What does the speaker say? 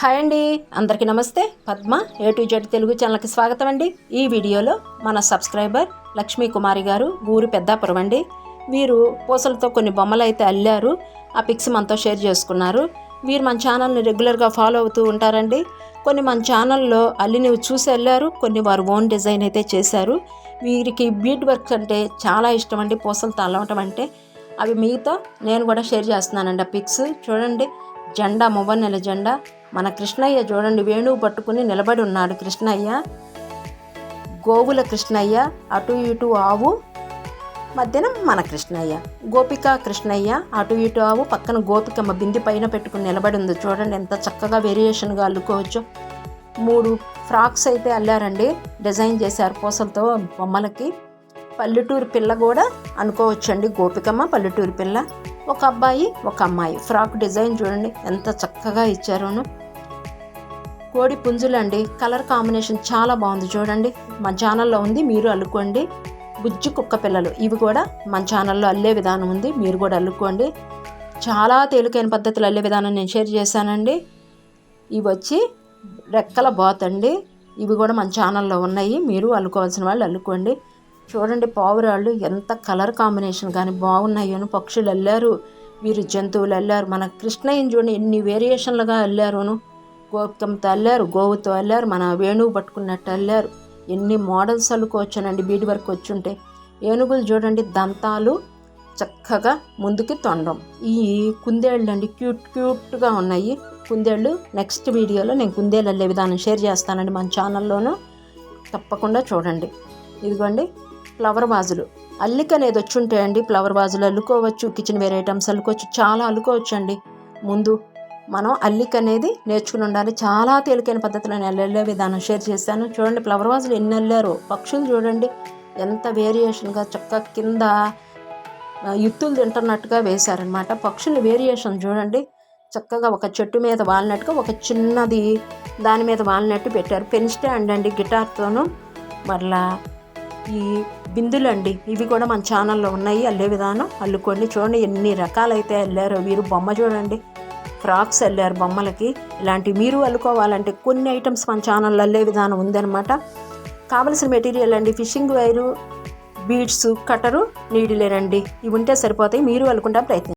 Hi అండి. అందరికీ నమస్తే. Padma A to Z Telugu ఛానల్కి స్వాగతం అండి. ఈ వీడియోలో మన సబ్స్క్రైబర్ లక్ష్మీ కుమారి గారు ఊరు పెద్దాపురం అండి. వీరు పూసలతో కొన్ని బొమ్మలు అయితే అల్లారు. ఆ పిక్స్ మనతో షేర్ చేసుకున్నారు. వీరు మన ఛానల్ని రెగ్యులర్గా ఫాలో అవుతూ ఉంటారండి. కొన్ని మన ఛానల్లో అల్లినవి చూసి వెళ్ళారు కొన్ని వారు ఓన్ డిజైన్ అయితే చేశారు. వీరికి బీడ్ వర్క్ అంటే చాలా ఇష్టం అండి. పూసలతో అల్లవటం అంటే. అవి మీతో నేను కూడా షేర్ చేస్తున్నానండి ఆ పిక్స్. చూడండి. జెండా నెల జెండా. మన కృష్ణయ్య చూడండి వేణువు పట్టుకుని నిలబడి ఉన్నాడు కృష్ణయ్య. గోవుల కృష్ణయ్య అటు ఇటు ఆవు మధ్యన మన కృష్ణయ్య. గోపిక కృష్ణయ్య అటు ఇటు ఆవు పక్కన గోపికమ్మ బింది పైన పెట్టుకుని నిలబడి ఉంది. చూడండి ఎంత చక్కగా వేరియేషన్గా అల్లుకోవచ్చు. మూడు ఫ్రాక్స్ అయితే అల్లారండి. డిజైన్ చేశారు పూసలతో బొమ్మలకి. పల్లెటూరు పిల్ల కూడా అనుకోవచ్చండి. గోపికమ్మ పల్లెటూరు పిల్ల. ఒక అబ్బాయి ఒక అమ్మాయి. ఫ్రాక్ డిజైన్ చూడండి ఎంత చక్కగా ఇచ్చారోను. కోడి పుంజులండి. కలర్ కాంబినేషన్ చాలా బాగుంది చూడండి. మా ఛానల్లో ఉంది మీరు అల్లుకోండి. బుజ్జి కుక్క పిల్లలు ఇవి కూడా మన ఛానల్లో అల్లే విధానం ఉంది మీరు కూడా అల్లుకోండి. చాలా తేలికైన పద్ధతులు అల్లే విధానం నేను షేర్ చేశానండి. ఇవి వచ్చి రెక్కల బాత్ అండి. ఇవి కూడా మన ఛానల్లో ఉన్నాయి మీరు అల్లుకోవాల్సిన వాళ్ళు అల్లుకోండి. చూడండి పావురాళ్ళు ఎంత కలర్ కాంబినేషన్ కానీ బాగున్నాయో. పక్షులు వెళ్ళారు వీరు జంతువులు వెళ్ళారు మన కృష్ణయ్యని చూడండి ఎన్ని వేరియేషన్లుగా వెళ్ళారును గోపికమ్మతో అల్లారు గోవుతో అల్లారు మన వేణువు పట్టుకున్నట్టు అల్లారు ఎన్ని మోడల్స్ అల్లుకోవచ్చానండి బీడి వరకు వచ్చుంటే. ఏనుగులు చూడండి దంతాలు చక్కగా ముందుకి తొండం. ఈ కుందేళ్ళు అండి క్యూట్ క్యూట్గా ఉన్నాయి. కుందేళ్ళు నెక్స్ట్ వీడియోలో నేను కుందేళ్ళు వెళ్ళే విధానం షేర్ చేస్తానండి మన ఛానల్లోనూ. తప్పకుండా చూడండి. ఇదిగోండి ఫ్లవర్ వాజులు. అల్లిక అనేది వచ్చి ఉంటాయండి ఫ్లవర్ వాజులు అల్లుకోవచ్చు కిచెన్ వేర్ ఐటమ్స్ అల్లుకోవచ్చు చాలా అల్లుకోవచ్చు అండి ముందు మనం అల్లిక అనేది నేర్చుకుని ఉండాలి చాలా తేలికైన పద్ధతిలో నేను అల్లెళ్ళే విధానం షేర్ చేశాను. చూడండి ఫ్లవర్ వాజులు ఎన్ని అల్లారు. పక్షులు చూడండి ఎంత వేరియేషన్గా చక్కగా కింద యుత్తులు తింటున్నట్టుగా వేశారనమాట పక్షుల వేరియేషన్ చూడండి చక్కగా ఒక చెట్టు మీద వాలినట్టుగా ఒక చిన్నది దాని మీద వాలినట్టు పెట్టారు. పెన్ స్టాండ్ అండి గిటార్తోనూ. మరలా ఈ బిందులు అండి ఇవి కూడా మన ఛానల్లో ఉన్నాయి. అల్లే విధానం అల్లుకోండి. చూడండి ఎన్ని రకాలైతే అల్లారో. వీరు బొమ్మ చూడండి ఫ్రాక్స్ వెళ్ళారు బొమ్మలకి. ఇలాంటి మీరు అల్లుకోవాలంటే కొన్ని ఐటమ్స్ మన ఛానల్లో అల్లే విధానం ఉందన్నమాట. కావలసిన మెటీరియల్ అండి ఫిషింగ్ వైరు బీడ్స్ కట్టరు నీడిలేనండి. ఇవి ఉంటే సరిపోతాయి మీరు అల్లుకుంటా ప్రయత్నం